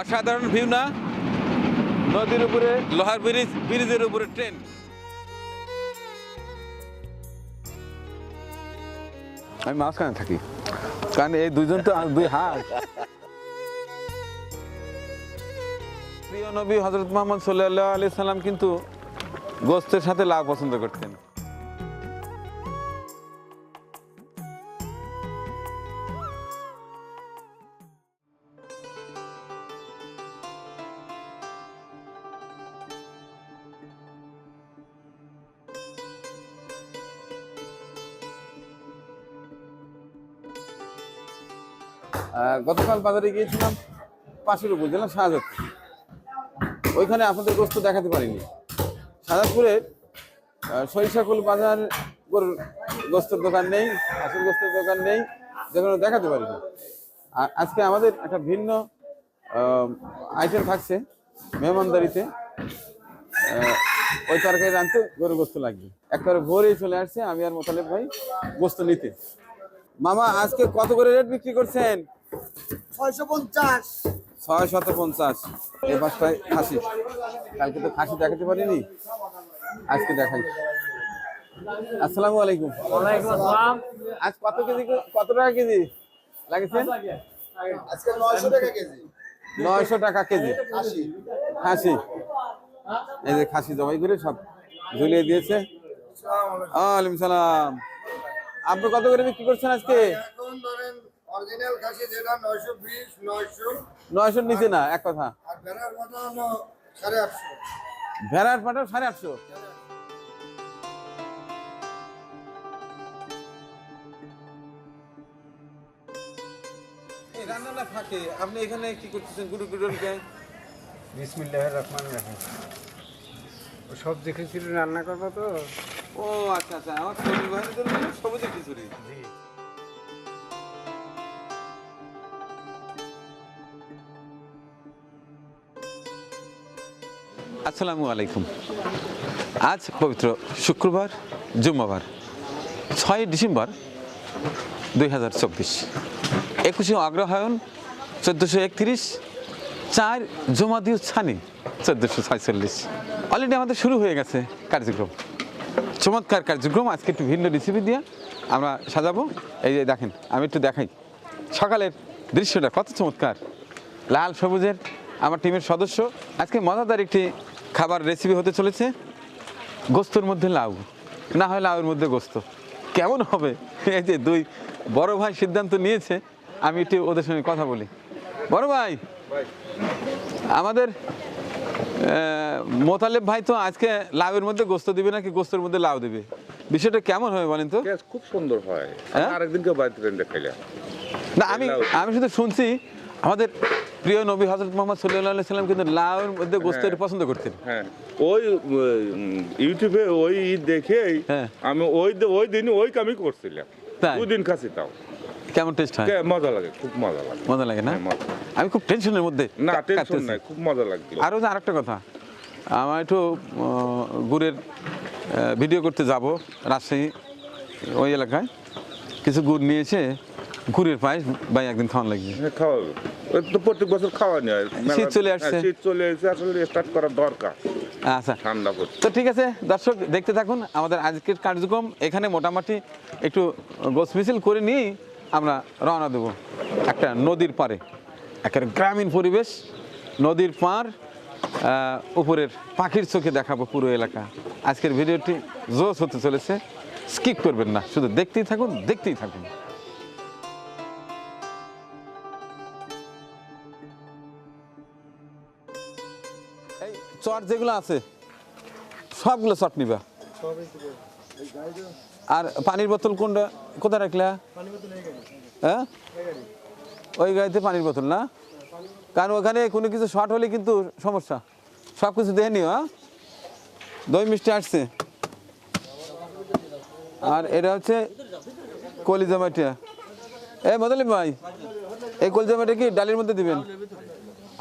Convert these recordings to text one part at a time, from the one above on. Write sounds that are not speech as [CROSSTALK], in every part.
অসাধারণ ভিউ না? নদীর উপরে। লোহার ব্রিজ ব্রিজের উপরে ট্রেন আমি মাঝখানে থাকি। কারণ এই দুজন তো দুই হাত। প্রিয় নবী হজরত মোহাম্মদ সাল্লাহ আলি সাল্লাম কিন্তু গোস্তের সাথে লাউ পছন্দ করতেন। গতকাল বাজারে গিয়েছিলাম পাশের উপজেলা শাহজাদপুর ওইখানে আপনাদের গোস্ত দেখাতে পারিনি। শাহজাদপুরের সরিষাকুল বাজার গরুর গোস্তের দোকান নেই আসল গোস্তের দোকান নেই যেখানে দেখাতে পারিনি। আর আজকে আমাদের একটা ভিন্ন আইটেম থাকছে মেহমানদারিতে। ওই তরকারি রাঁধতে গরু গোস্ত লাগবে। একবারে ভোরেই চলে আসছে, আমি আর মোতালেব ভাই গোস্ত নিতে। মামা, আজকে কত করে রেট বিক্রি করছেন? ছয়শো পঞ্চাশ। ছয় শত পঞ্চাশ। এই পাঁচটায় খাসি। কালকে তো খাসি দেখাতে পারিনি। আজকে দেখাই। আসসালামু। আলাইকুম আজ কত কেজি কত টাকা কেজি লাগেছেন আজকে নয়শো টাকা কেজি। নয়শো টাকা কেজি। খাসি। এই যে খাসি জবাই করে সব ঝুলিয়ে দিয়েছে। ওয়ালাইকুম সালাম। আপনি কত করে বিক্রি করছেন আজকে? অরিজিনাল খাসি যেটা নয়শো বিশ নয়শো। নয়শোর নিচে না এক কথা। আর ভেড়ার মাথা হলো সাড়ে আটশো। ভেড়ার পাঠাও সাড়ে আটশো। এই রান্নাটা ফাঁকে আপনি এখানে কি করতেছেন? গুরু গুরুকে বিসমিল্লাহ রহমান রাহিম। ও সব দেখেছিল রান্না করব তো? ও আচ্ছা আচ্ছা। আমার বাহিনীর জন্য সবুজের খিচুড়ি? জি। আসসালামু আলাইকুম। আজ পবিত্র শুক্রবার, জুম্মাবার, ছয় ডিসেম্বর দুই হাজার চব্বিশ। একুশে অগ্রহায়ণ চোদ্দোশো একত্রিশ, চার জমাদিউ ছানি চোদ্দোশো ছয়চল্লিশ। অলরেডি আমাদের শুরু হয়ে গেছে কার্যক্রম। চমৎকার কার্যক্রম, আজকে একটু ভিন্ন রেসিপি দিয়ে আমরা সাজাবো। এই যে দেখেন, আমি একটু দেখাই। সকালের দৃশ্যটা কত চমৎকার। লাল সবুজের, আমার টিমের সদস্য। আজকে মজাদার একটি খাবার রেসিপি হতে চলেছে। গোস্তর মধ্যে লাউ। না হয় লাউয়ের মধ্যে গোস্ত। কেমন হবে? এই যে দুই বড় ভাই সিদ্ধান্ত নিয়েছে আমি একটু ওদের সঙ্গে কথা বলি। বড় ভাই আমাদের মোতালেব ভাই তো আজকে লাউয়ের মধ্যে গোস্ত দিবে নাকি গোস্তের মধ্যে লাউ দিবে? বিষয়টা কেমন হবে বলেন তো? খুব সুন্দর হয়। হ্যাঁ? আরেকদিনকে বাড়িতে খাইলাম না আমি আমি শুধু শুনছি আমাদের প্রিয় নবী হজরত মোহাম্মদ সাল্লাহ সাল্লাম কিন্তু লাউয়ের মধ্যে গোস্তের হ্যাঁ। পছন্দ করতেন। হ্যাঁ। ওই ইউটিউবে ওই দেখেই হ্যাঁ। আমি ওই ওই দিন ওই কামই করছিলাম। তাই? দুদিন খাসি তাও। কেমন টেস্ট হয়? মজা লাগে খুব মজা লাগে। মজা লাগে না? হ্যাঁ। আমি খুব টেনশনের মধ্যে না টেনশন নাই খুব মজা লাগছিল। আরও যে আরেকটা কথা আমার একটু গুড়ের ভিডিও করতে যাব রাজশাহী ওই এলাকায়। কিছু গুড় নিয়েছে গুড়ের পায়েস ভাই একদিন খাওয়ান লাগবে। খাওয়াবে। তো প্রত্যেক বছর খাওয়া নেয়। শীত চলে আসছে। হ্যাঁ, শীত চলে আসলে স্টার্ট করা দরকার। আচ্ছা। ঠান্ডা পড়ছে। তো ঠিক আছে দর্শক দেখতে থাকুন আমাদের আজকের কার্যক্রম এখানে মোটামুটি একটু গোছ মিছিল করে নিয়েই আমরা রওনা দেব। একটা নদীর পাড়ে একেবারে গ্রামীণ পরিবেশ নদীর পাড় আহ, উপরের পাখির চোখে দেখাবো পুরো এলাকা। আজকের ভিডিওটি জোশ হতে চলেছে স্কিপ করবেন না শুধু দেখতেই থাকুন দেখতেই থাকুন। যেগুলো আছে, সবগুলো চট নিবা। আর পানির বোতল কোনটা, কোথায় রাখলা? হ্যাঁ? ওই গাড়িতে পানির বোতল না? কারণ ওখানে কোনো কিছু শর্ট হলে কিন্তু সমস্যা। সব কিছু দেখে নিও হ্যাঁ? দই মিষ্টি আসছে। আর এটা হচ্ছে কলিজা মাটিয়া এ মদলিম ভাই, এই কলিজা মাটি কি ডালের মধ্যে দিবেন?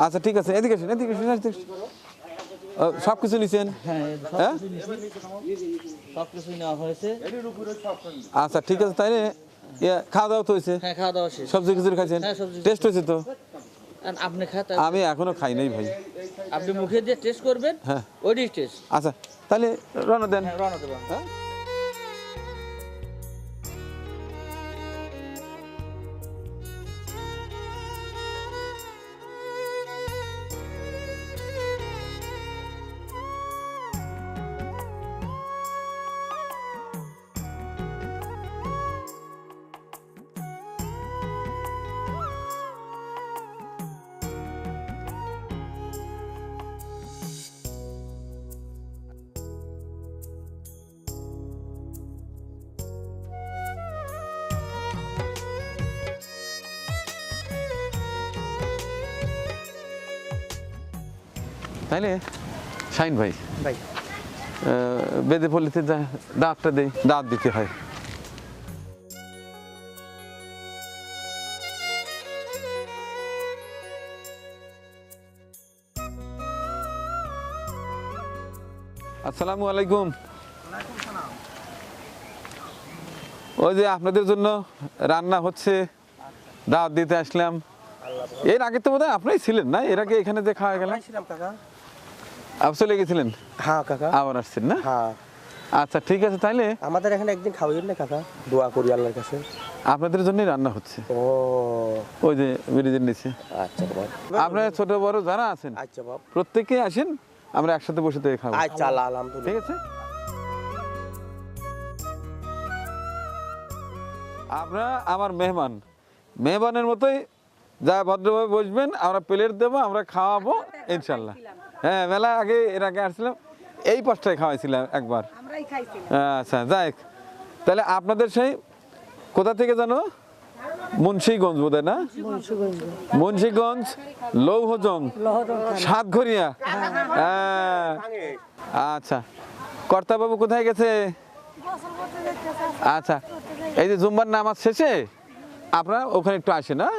আচ্ছা ঠিক আছে, এদিকে আসেন, এদিকে সব কিছু নিছেন? হ্যাঁ হয়েছে। আচ্ছা ঠিক আছে তাই খাওয়া দাওয়া তো হয়েছে। হ্যাঁ সবজি কিছু খাইছেন? হ্যাঁ, টেস্ট হয়েছে তো? আপনি খাত আমি এখনও খাই নাই ভাই। আপনি মুখে দিয়ে টেস্ট করবেন? হ্যাঁ। ওইটাই টেস্ট আচ্ছা তাহলে রওনা দেন। রনা রওনা দেবেন হ্যাঁ? তাইলে? শাইন ভাই। ভাই। বেদে পল্লীতে যা- দাঁতটা দেই দাঁত দিতে হয়। আসসালামু আলাইকুম। ওই যে আপনাদের জন্য রান্না হচ্ছে দাওয়াত দিতে আসলাম। এর আগে তো বোধহয় আপনাই ছিলেন না? এর আগে এখানে যে খাওয়া গেলাম ছিলাম কাকা আপ চলে গেছিলেন? হ্যাঁ কাকা। আবার আসছেন না? হ্যাঁ। আচ্ছা ঠিক আছে তাইলে আমাদের এখানে একদিন খাওয়াইন না কাকা। দোয়া করি আল্লাহর কাছে। আপনাদের জন্যই রান্না হচ্ছে। ও। ওই যে ব্রিজের নিচে আচ্ছা আপনারা ছোট বড় যারা আছেন আচ্ছা বাবা। প্রত্যেকে আসেন আমরা একসাথে বসে থেকে খাব। আচ্ছা আল্লাহ আলহামদুলিল্লাহ। ঠিক আছে? আপনারা আমার মেহমান। মেহমানের মতোই যা ভদ্রভাবে বসবেন আমরা প্লেট দেবো আমরা খাওয়াবো ইনশাল্লাহ। হ্যাঁ মেলা আগে এর আগে আসছিলাম। এই পাশটায় খাওয়াইছিলাম একবার। আচ্ছা যাই তাহলে আপনাদের সেই কোথা থেকে জানো? মুন্সিগঞ্জ বোধ না? মুন্সিগঞ্জ। লৌহজং। সাতঘরিয়া। হ্যাঁ। আচ্ছা। কর্তাবাবু কোথায় গেছে? আচ্ছা। এই যে জুম্বার নামাজ শেষে আপনারা ওখানে একটু আসেন না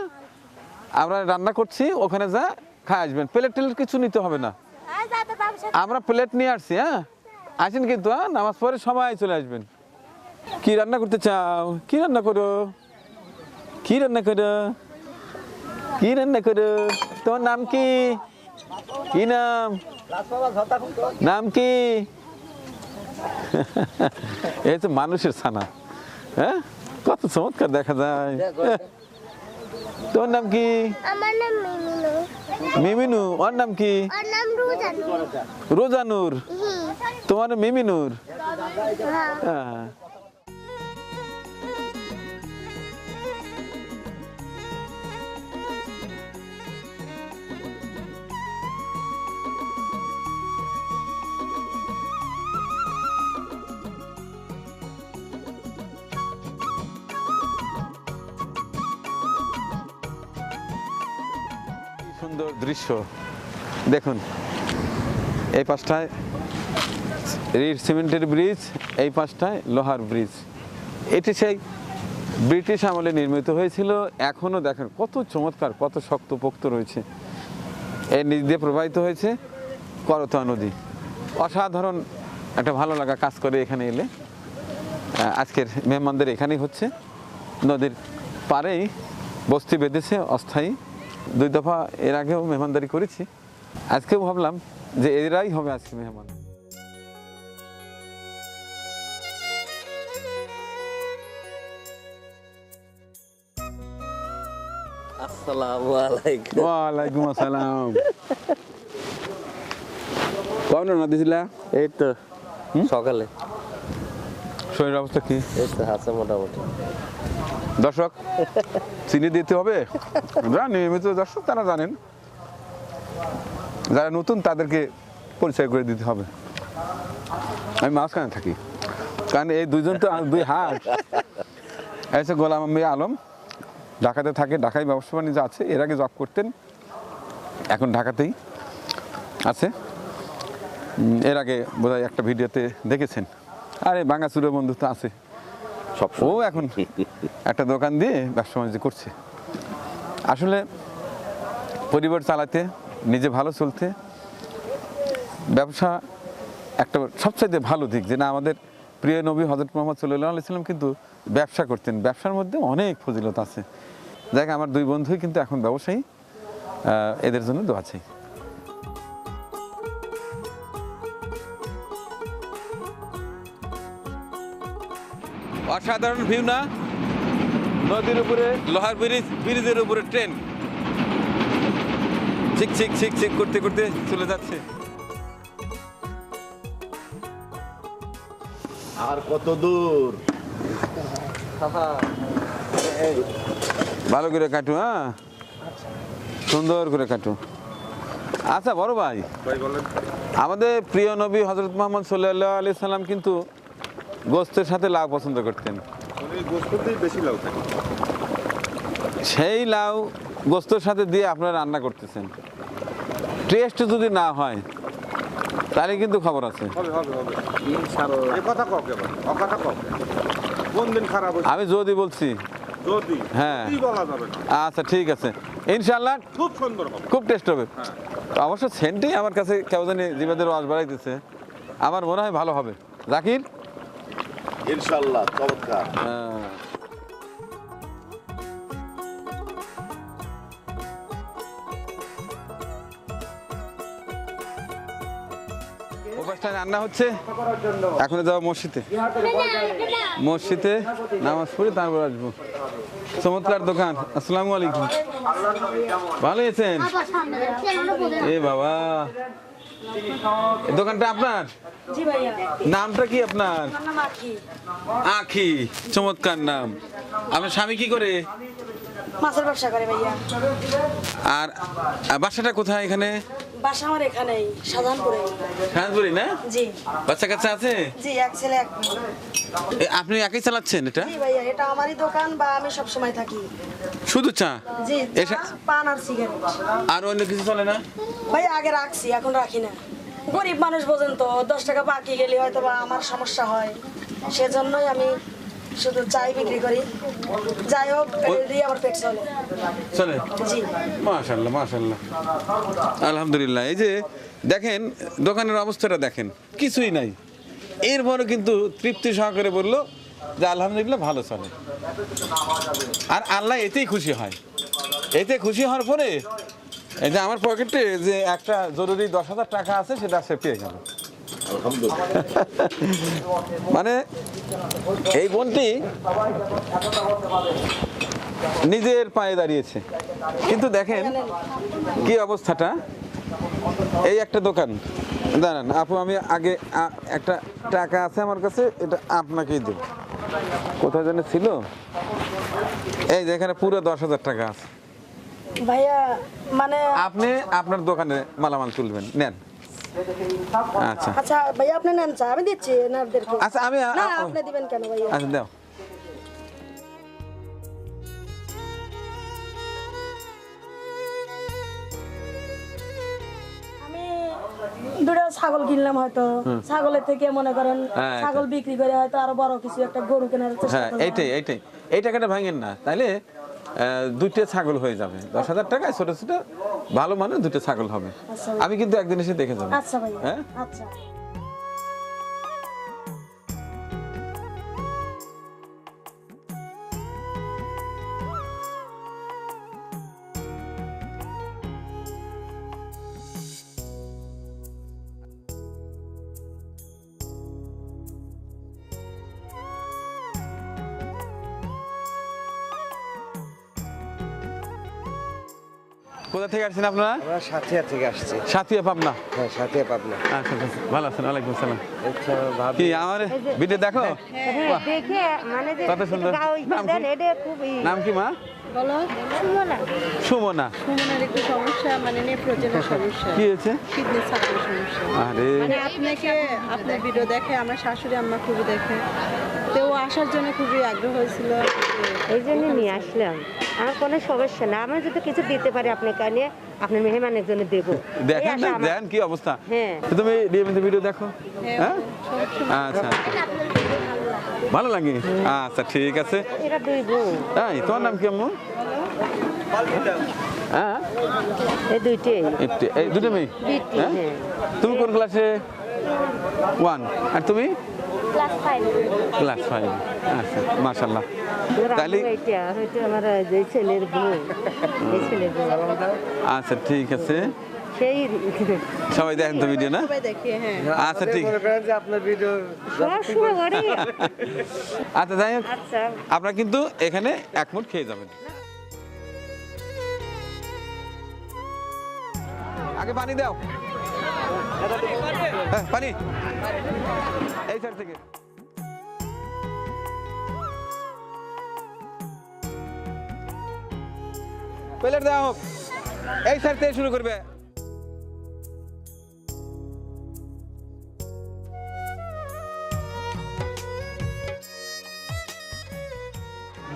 আমরা রান্না করছি ওখানে যা খাই আসবেন। প্লেট টেলেট কিছু নিতে হবে না। আমরা প্লেট নিয়ে আসছি হ্যাঁ? আসেন কিন্তু হ্যাঁ নামাজ পরে সবাই চলে আসবেন। কি রান্না করতে চাও? কি রান্না করো? কি রান্না করো? কি রান্না করো? তোমার নাম কি? কি নাম? নাম কি? [LAUGHS] এই তো মানুষের ছানা হ্যাঁ? কত চমৎকার দেখা যায়। তোমার নাম কি? আমার নাম মিমিনু। মিমিনু ওর নাম কি? ওর নাম রোজানুর। রোজানুর। তোমার মিমিনুর? হ্যাঁ। দৃশ্য। দেখুন, এই পাশটায় রিড সিমেন্টের ব্রিজ, এই পাশটায় লোহার ব্রিজ। এটি সেই ব্রিটিশ আমলে নির্মিত হয়েছিল, এখনও দেখেন কত চমৎকার, কত শক্ত পোক্ত রয়েছে। এর নিচ দিয়ে প্রবাহিত হয়েছে করতোয়া নদী। অসাধারণ একটা ভালো লাগা কাজ করে এখানে এলে। আজকের মেহমানদের এখানেই হচ্ছে। নদীর পাড়েই বস্তি বেঁধেছে অস্থায়ী দুই দফা এর আগেও মেহমানদারি করেছি। আজকেও ভাবলাম যে এরাই হবে আজকে মেহমান। আসসালামু আলাইকুম। আসসালাম। কখন না দিছিলা? এই তো সকালে। শরীরের অবস্থা কি? এই তো আছে মোটামুটি। দর্শক, চিনি দিতে হবে? যারা নিয়মিত দর্শক, তারা জানেন। যারা নতুন, তাদেরকে পরিচয় করে দিতে হবে। আমি মাঝখানে থাকি। কারণ এই দুইজন তো, দুই হাত এসে গোলাম আম্বি আলম, ঢাকাতে থাকে, ঢাকায় ব্যবসা বাণিজ্য আছে, এর আগে জব করতেন, এখন ঢাকাতেই আছে। এর আগে বোধহয় একটা ভিডিওতে দেখেছেন। আরে বাঙ্গাচুরের বন্ধু তো আছে। সব ও, এখন একটা দোকান দিয়ে ব্যবসা বাণিজ্য করছে। আসলে পরিবার চালাতে, নিজে ভালো চলতে, ব্যবসা একটা সবচাইতে ভালো দিক। যে না, আমাদের প্রিয় নবী হজরত মোহাম্মদ সাল্লাহ আলাইসাল্লাম কিন্তু ব্যবসা করতেন। ব্যবসার মধ্যে অনেক ফজিলত আছে। দেখ আমার দুই বন্ধুই কিন্তু এখন ব্যবসায়ী এদের জন্য দোয়া চাই। অসাধারণ ভিউ না? নদীর উপরে। লোহার ব্রিজ ব্রিজের উপরে ট্রেন। ছিক ছিক ছিক ছিক করতে করতে চলে যাচ্ছে। আর কত দূর? ভালো করে কাটু হ্যাঁ? সুন্দর করে কাটু। আচ্ছা বড় ভাই। আমাদের প্রিয় নবী হজরত মোহাম্মদ সাল্লাহ আলি সাল্লাম কিন্তু গোস্তের সাথে লাউ পছন্দ করতেন। বেশি লাউ থাকে। সেই লাউ গোস্তর সাথে দিয়ে আপনারা রান্না করতেছেন। টেস্ট যদি না হয় তাহলে কিন্তু খবর আছে। আমি যদি বলছি। হ্যাঁ। আচ্ছা ঠিক আছে। ইনশাল্লাহ খুব সুন্দর খুব টেস্ট হবে। অবশ্য সেন্টই আমার কাছে কেউ জানি জিবাদের রস বাড়াইতেছে। আমার মনে হয় ভালো হবে। জাকির? ইনশাল্লাহ চমৎকার। হ্যাঁ। রান্না হচ্ছে? এখন যাব মসজিদে। মসজিদে নামাজ পড়ে তারপর আসব। চমৎকার দোকান আসসালামু আলাইকুম। ভালো আছেন? এ বাবা। দোকানটা আপনার? নামটা কি আপনার? আখি। চমৎকার নাম। আপনার স্বামী কি করে? মাছের ব্যবসা করে ভাইয়া। আর আর বাসাটা কোথায় এখানে? বাসা আমার এখানেই সাধারণপুরে খানপুরি না? জি। বাচ্চা কাচ্চা আছে? জি এক ছেলে এক। আপনি একই চালাচ্ছেন এটা? জি ভাইয়া এটা আমারই দোকান বা আমি সব সময় থাকি। শুধু চা? জি চা, পান আর সিগারেট। আর অন্য কিছু চলে না? ভাই আগে রাখছি এখন রাখি না। গরিব মানুষ বোঝেন তো দশ টাকা বাকি গেলে হয়তো বা আমার সমস্যা হয়। সেজন্যই আমি শুধু চাই বিক্রি করি। যাই হোক আমার পেট চলে। চলে? মাশাল্লাহ মাশাল্লাহ আলহামদুলিল্লাহ এই যে দেখেন দোকানের অবস্থাটা দেখেন কিছুই নাই। এরপরও কিন্তু তৃপ্তি সহকারে বলল যে আলহামদুলিল্লাহ ভালো চলে। আর আল্লাহ এতেই খুশি হয়। এতে খুশি হওয়ার পরে এই যে আমার পকেটে যে একটা জরুরি দশ হাজার টাকা আছে সেটা সে পেয়ে গেল। মানে এই বোনটি নিজের পায়ে দাঁড়িয়েছে। কিন্তু দেখেন কি অবস্থাটা। এই একটা দোকান। দাঁড়ান আপু আমি আগে একটা টাকা আছে আমার কাছে এটা আপনাকেই দেব। কোথায় যেন ছিল? এই যে এখানে পুরো দশ হাজার টাকা আছে। ভাইয়া মানে আপনি আপনার দোকানে মালামাল তুলবেন। নেন। আচ্ছা। আচ্ছা ভাইয়া আপনি নেন চা আমি দিচ্ছি এনারদেরকে। আচ্ছা আমি না আপনি দিবেন কেন ভাইয়া আচ্ছা দাও। দুটো ছাগল কিনলাম হয়তো। ছাগলের থেকে মনে করেন হ্যাঁ, ছাগল বিক্রি করে হয়তো আরও বড় কিছু একটা গরু কেনার চেষ্টা হ্যাঁ এইটাই এইটাই এই টাকাটা ভাঙেন না। তাইলে দুইটা ছাগল হয়ে যাবে। দশ হাজার টাকায় ছোট ছোট ভালো মানে দুটো ছাগল হবে। আচ্ছা। আমি কিন্তু একদিন এসে দেখে যাব। আচ্ছা হ্যাঁ? কোথা থেকে আসছেন আপনারা? আমরা সাথিয়া থেকে আসছি। সাথিয়া পাবনা। হ্যাঁ সাথিয়া পাবনা। আচ্ছা আচ্ছা ভালো আছেন ওয়ালাইকুম আসসালাম। আচ্ছা ভাবি। কি আমার ভিডিও দেখো? দেখে মানে যে কত সুন্দর। নাম কি? এটা খুবই নাম কি মা? সুমনা। সুমনা। সুমনের একটু সমস্যা মানে নেপ্রোজেনের সমস্যা। কি হয়েছে? কিডনি সমস্যা। আরে। মানে আপনাকে আপনার ভিডিও দেখে আমার শাশুড়ি আম্মা খুবই দেখে। আসার জন্য খুবই আগ্রহ হয়েছিল এই জন্য নিয়ে আসলাম। আমার কোনো সমস্যা না। আমি যদি কিছু দিতে পারি আপনাকে নিয়ে আপনার মেহমানের জন্য দেবো। দেখেন আশা না আমার। কি অবস্থা। হ্যাঁ। তুমি নিয়মিত ভিডিও দেখো? হ্যাঁ। আচ্ছা। ভালো লাগে? আচ্ছা ঠিক আছে। এরা দুই বোন। এই তোমার নাম কি আম্মু? হ্যাঁ? এই দুইটাই এই দুটো মেয়ে? হ্যাঁ? হ্যাঁ। তুমি কোন ক্লাসে ওয়ান আর তুমি? ক্লাস ফাইভ আচ্ছা মাশাল্লাহ তাহলে এটা হয়তো আমার যে ছেলের বউ ছেলের বউ। আচ্ছা ঠিক আছে। সবাই দেখেন তো ভিডিও না? সবাই দেখি হ্যাঁ। আচ্ছা ঠিক। আচ্ছা যাই হোক। আচ্ছা। আপনারা কিন্তু এখানে এক মুঠ খেয়ে যাবেন। আগে পানি দাও। হ্যাঁ, পানি। এই সাইড থেকে। প্লেট দেওয়া হোক। এই সাইড থেকে শুরু করবে।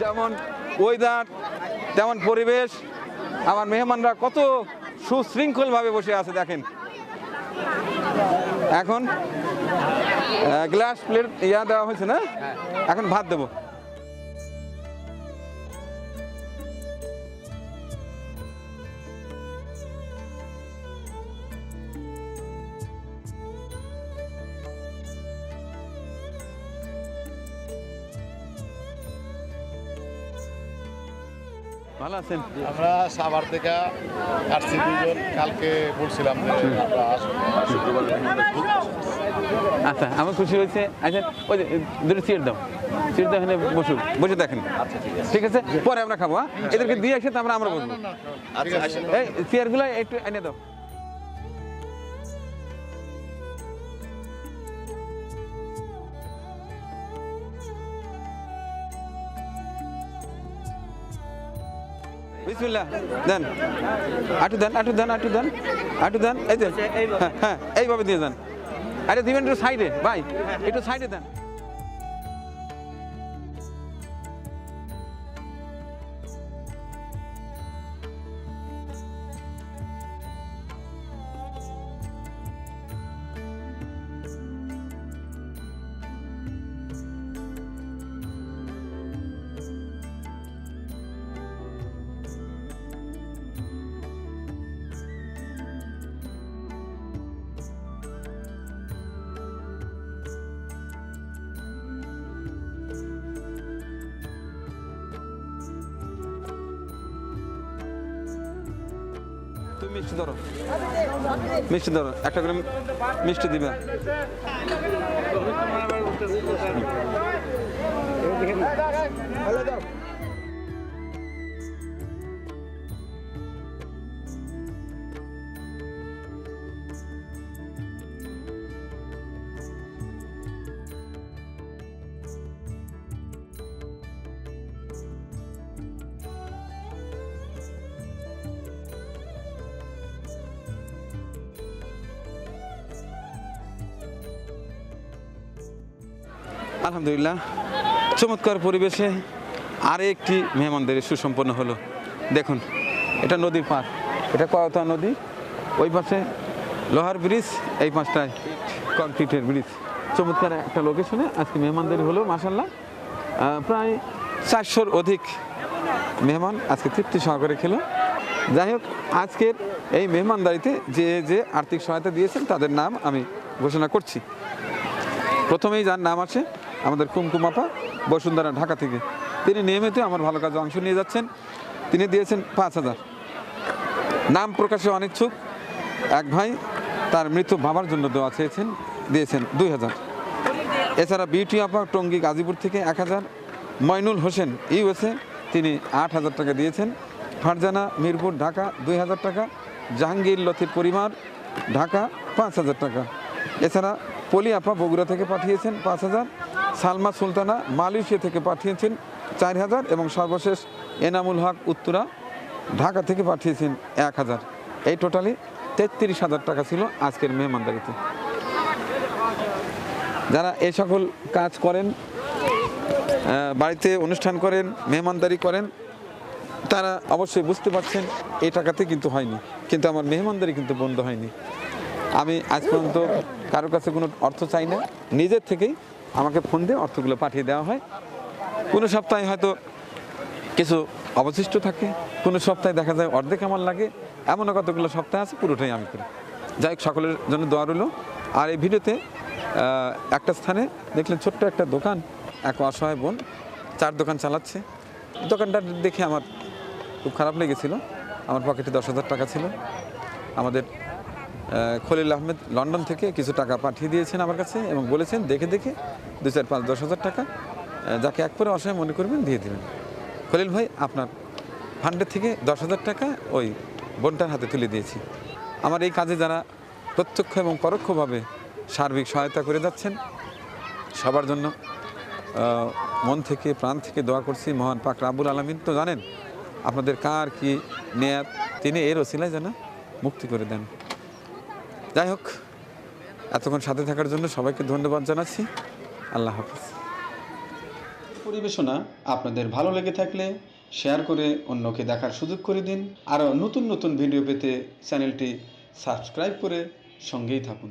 যেমন ওয়েদার তেমন পরিবেশ, আমার মেহমানরা কত সুশৃঙ্খলভাবে বসে আছে, দেখেন। এখন গ্লাস প্লেট ইয়া দেওয়া হয়েছে না? এখন ভাত দেবো। ভালো আছেন? আমরা সাভার থেকে আসছি দুজন কালকে বলছিলাম যে আমরা আচ্ছা আমার খুশি হয়েছে। আচ্ছা ওই যে, দুটো সিট দাও। সিট দাও এখানে বসুক। বসে দেখেন। ঠিক আছে। পরে আমরা খাব হ্যাঁ? এদেরকে দিয়ে আসে তো আমরা আমরা বসবো। আচ্ছা এই চেয়ারগুলো একটু এনে দাও। দেন। আটু দেন আটু দেন আটু দেন এই হ্যাঁ হ্যাঁ এইভাবে দিয়ে দেন। আরে দিবেন একটু সাইডে, ভাই, একটু সাইডে দেন। মিষ্টি ধরো। মিষ্টি ধরো একটা করে মিষ্টি দিবে। আলহামদুলিল্লাহ। চমৎকার পরিবেশে আরেকটি মেহমানদের সুসম্পন্ন হলো। দেখুন, এটা নদীর পার এটা কয়তা নদী? ওই পাশে লোহার ব্রিজ, এই পাশটায় কংক্রিটের ব্রিজ। চমৎকার একটা লোকেশনে আজকে মেহমানদের হলো মাসাল্লাহ প্রায় চারশোর অধিক মেহমান আজকে তৃপ্তি সহকারে খেলো। যাই হোক, আজকের এই মেহমানদারিতে যে যে আর্থিক সহায়তা দিয়েছেন, তাদের নাম আমি ঘোষণা করছি। প্রথমেই যার নাম আছে আমাদের কুমকুমাপা বসুন্ধরা, ঢাকা থেকে। তিনি নিয়মিত আমার ভালো কাজে অংশ নিয়ে যাচ্ছেন। তিনি দিয়েছেন পাঁচ হাজার। নাম প্রকাশে অনিচ্ছুক। এক ভাই তার মৃত বাবার জন্য দেওয়া চেয়েছেন, দিয়েছেন দুই হাজার। এছাড়া বিউটি আপা, টঙ্গী, গাজীপুর থেকে এক হাজার। ময়নুল হোসেন, ইউএসএ, তিনি আট হাজার টাকা দিয়েছেন। ফারজানা, মিরপুর, ঢাকা, দুই হাজার টাকা। জাহাঙ্গীর লতিফ পরিমার, ঢাকা, পাঁচ হাজার টাকা। এছাড়া পলি আপা বগুড়া থেকে পাঠিয়েছেন পাঁচ হাজার, সালমা সুলতানা মালয়েশিয়া থেকে পাঠিয়েছেন চার হাজার এবং সর্বশেষ এনামুল হক উত্তরা ঢাকা থেকে পাঠিয়েছেন এক হাজার। এই টোটালি তেত্রিশ হাজার টাকা ছিল আজকের মেহমানদারিতে। যারা এই সকল কাজ করেন বাড়িতে অনুষ্ঠান করেন, মেহমানদারি করেন, তারা অবশ্যই বুঝতে পারছেন এই টাকাতে কিন্তু হয়নি। কিন্তু আমার মেহমানদারি কিন্তু বন্ধ হয়নি। আমি আজ পর্যন্ত কারোর কাছে কোনো অর্থ চাই না। নিজের থেকেই আমাকে ফোন দিয়ে অর্থগুলো পাঠিয়ে দেওয়া হয়। কোনো সপ্তাহে হয়তো কিছু অবশিষ্ট থাকে, কোনো সপ্তাহে দেখা যায় অর্ধেক আমার লাগে। এমনও কতগুলো সপ্তাহে আছে, পুরোটাই আমি করি। যাই হোক, সকলের জন্য দোয়া রইল। আর এই ভিডিওতে একটা স্থানে দেখলেন ছোট্ট একটা দোকান, এক অসহায় বোন, চার দোকান চালাচ্ছে। দোকানটা দেখে আমার খুব খারাপ লেগেছিল। আমার পকেটে দশ হাজার টাকা ছিল। আমাদের খলিল আহমেদ লন্ডন থেকে কিছু টাকা পাঠিয়ে দিয়েছেন আমার কাছে এবং বলেছেন, দেখে দেখে দু চার পাঁচ দশ হাজার টাকা যাকে এক পরে অসহায় মনে করবেন দিয়ে দেবেন। খলিল ভাই, আপনার ফান্ডের থেকে দশ হাজার টাকা ওই বোনটার হাতে তুলে দিয়েছি। আমার এই কাজে যারা প্রত্যক্ষ এবং পরোক্ষভাবে সার্বিক সহায়তা করে যাচ্ছেন, সবার জন্য মন থেকে, প্রাণ থেকে দোয়া করছি মহান পাক রাবুল আলমিন। তো জানেন, আপনাদের কার কি নেয়াত, তিনি এর ওসিলায় যেন মুক্তি করে দেন। যাই হোক, এতক্ষণ সাথে থাকার জন্য সবাইকে ধন্যবাদ জানাচ্ছি। আল্লাহ হাফিজ। পরিবেশনা আপনাদের ভালো লেগে থাকলে শেয়ার করে অন্যকে দেখার সুযোগ করে দিন। আরও নতুন নতুন ভিডিও পেতে চ্যানেলটি সাবস্ক্রাইব করে সঙ্গেই থাকুন।